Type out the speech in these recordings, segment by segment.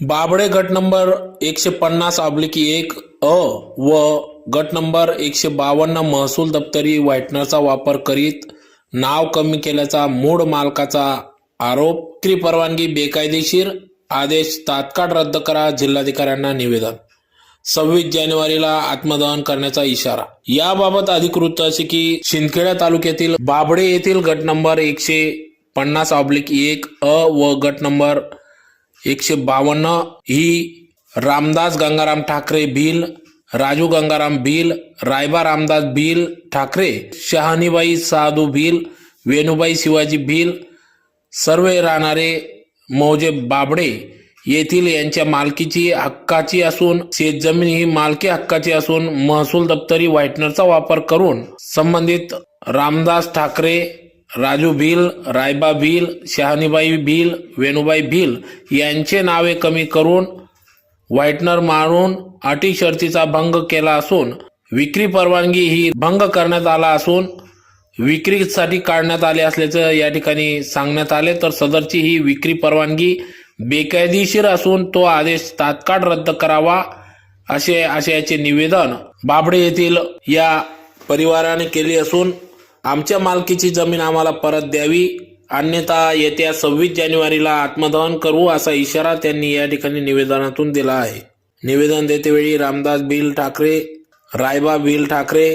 बाबडे गट नंबर एकशे पन्नास ऑब्लिक एक अ व गट नंबर एकशे बावन्न महसूल दप्तरी व्हाईटनरचा वापर करीत नाव कमी केल्याचा मूळ मालकाचा आरोप. विक्री परवानगी बेकायदेशीर आदेश तात्काळ रद्द करा जिल्हाधिकाऱ्यांना निवेदन. सव्वीस जानेवारीला आत्मदहन करण्याचा इशारा. याबाबत अधिक वृत्त असे की शिंदखेडा तालुक्यातील बाबडे येथील गट नंबर एकशे पन्नास ऑब्लिक एक अ व गट नंबर एकशे बावन्न ही रामदास गंगाराम ठाकरे भील राजू गंगाराम भील रायबा रामदास भील ठाकरे शहानीबाई साधू भील वेणुबाई शिवाजी भील सर्व राहणारे मौजे बाबडे येथील यांच्या मालकीची हक्काची असून शेतजमीन ही मालकी हक्काची असून महसूल दप्तरी व्हाईटनरचा वापर करून संबंधित रामदास ठाकरे राजू भील रायबा भील शहानीबाई भील वेणुबाई भील यांचे नावे कमी करून व्हाईटनर मारून अटी शर्तीचा भंग केला असून विक्री परवानगी ही भंग करण्यात आला असून विक्रीसाठी काढण्यात आले असल्याचं या ठिकाणी सांगण्यात आले. तर सदरची ही विक्री परवानगी बेकायदेशीर असून तो आदेश तात्काळ रद्द करावा असे आशयाचे निवेदन बाबडे येथील या परिवाराने केले असून आमच्या मालकीची जमीन आम्हाला परत द्यावी. अन्यथा येत्या सव्वीस जानेवारीला आत्मदहन करू असा इशारा त्यांनी या ठिकाणी निवेदनातून दिला आहे. निवेदन देतेवेळी रामदास भिल ठाकरे रायबा भिल ठाकरे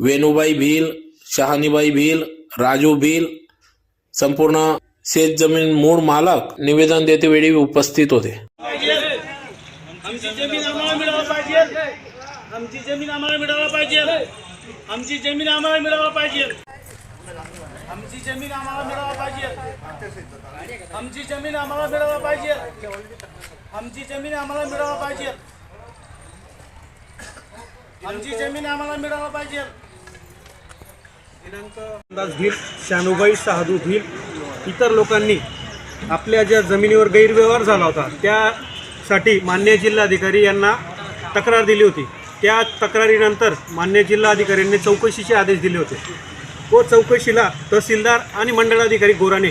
वेणुबाई भिल शहानीबाई भिल राजू भिल संपूर्ण शेतजमीन मूळ मालक निवेदन देतेवेळी उपस्थित होते. आमची जमीन आम्हाला मिळायला पाहिजे. आमची जमीन आम्हाला मिळायला पाहिजे. आमची जमीन आम्हाला मिळावा पाहिजे. आमची जमीन आम्हाला मिळावा पाहिजे. आमची जमीन आम्हाला मिळावा पाहिजे. आमची जमीन आम्हाला मिळावा पाहिजे. आमची जमीन आम्हाला मिळावा पाहिजे. अंदाज भील शानुबाई शहादू भील इतर लोकांनी आपल्या ज्या जमिनीवर गैरव्यवहार झाला होता त्यासाठी मान्य जिल्हाधिकारी यांना तक्रार दिली होती. त्या तक्रारीनंतर मान्य जिल्हाधिकाऱ्यांनी चौकशीचे आदेश दिले होते. व चौकशीला तहसीलदार आणि मंडळाधिकारी गोराणे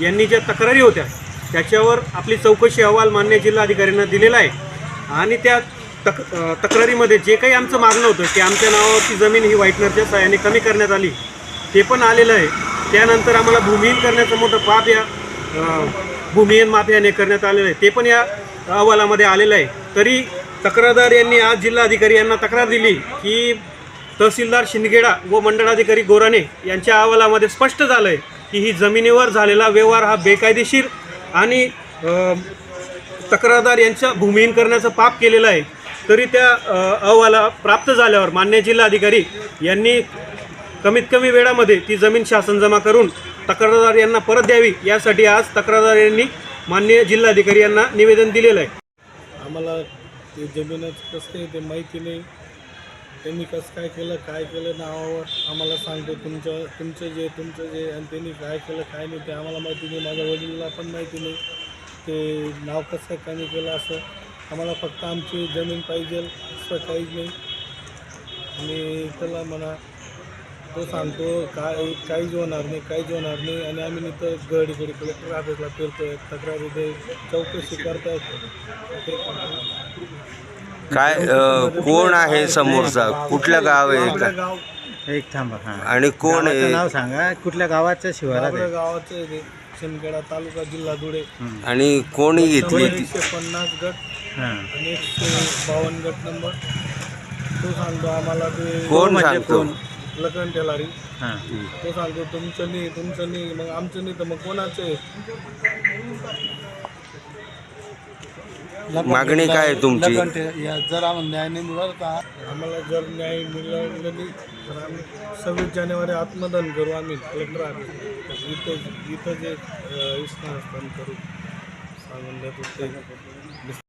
यांनी ज्या तक्रारी होत्या त्याच्यावर आपली चौकशी अहवाल मान्य जिल्हाधिकाऱ्यांना दिलेला आहे. आणि त्या तक तक्रारीमध्ये जे काही आमचं मागणं होतं की आमच्या नावावरची जमीन ही व्हाईटनरच्या सहाय्याने कमी करण्यात आली ते पण आलेलं आहे. त्यानंतर आम्हाला भूमिहीन करण्याचं मोठं पाप या भूमिहीन माफियाने करण्यात आलेलं आहे. ते पण या अहवालामध्ये आलेलं आहे. तरी तक्रारदार यांनी आज जिल्हाधिकारी यांना तक्रार दिली की तहसीलदार शिंदखेडा व मंडळाधिकारी गोराणे यांच्या अहवालामध्ये स्पष्ट झालं आहे की ही जमिनीवर झालेला व्यवहार हा बेकायदेशीर आणि तक्रारदार यांच्या भूमिहीन करण्याचं पाप केलेलं आहे. तरी त्या अहवाला प्राप्त झाल्यावर मान्य जिल्हाधिकारी यांनी कमीत कमी वेळामध्ये ती जमीन शासन जमा करून तक्रारदार यांना परत द्यावी यासाठी आज तक्रारदार यांनी मान्य जिल्हाधिकारी यांना निवेदन दिलेलं आहे. आम्हाला ते जमीनच कसं आहे ते माहिती नाही. त्यांनी कसं काय केलं काय केलं नावावर आम्हाला सांगतो तुमचं तुमचं जे तुमचं जे आणि त्यांनी काय केलं काय नाही ते आम्हाला माहिती नाही. माझ्या वडिलांना पण माहिती नाही. ते नाव कसं काय कमी केलं असं आम्हाला फक्त आमची जमीन पाहिजे असं काहीच नाही. आणि त्याला म्हणा तो सांगतो काय काहीच होणार नाही काहीच होणार नाही. आणि आम्ही इथं गड इकडे कलेक्टर ऑफिसला फिरतोय तक्रारी दे चौकशी करतायत. काय अ, कोण आहे समोरचा? कुठलं गाव आहे आपल्या का गाव. एक थांबा हा. आणि कोण गावाचं आहे? नाव सांगा. कुठल्या गावाच्या शिवारात आहे? गावाचं आहे ते. शिंदखेडा तालुका जिल्हा धुळे. आणि कोणी घेतली? ती एकशे पन्नास गट हा. आणि एकशे बावन्न गट नंबर. तो सांगतो आम्हाला ते कोण म्हणजे सांगतो? कोण? लखन टेलारी. हा. तो सांगतो तुमचं नाही तुमचं नाही. मग आमचं नाही तर मग कोणाचं आहे? मागणी काय आहे तुमची? जर आम्हाला न्याय नाही मिळाला आम्हाला जर न्याय मिळाला नाही तर आम्ही सव्वीस जानेवारी आत्मदान करू आम्ही कलेक्टर ऑफिस इथं इथं जे अं, स्थान करू सांगून देतो ते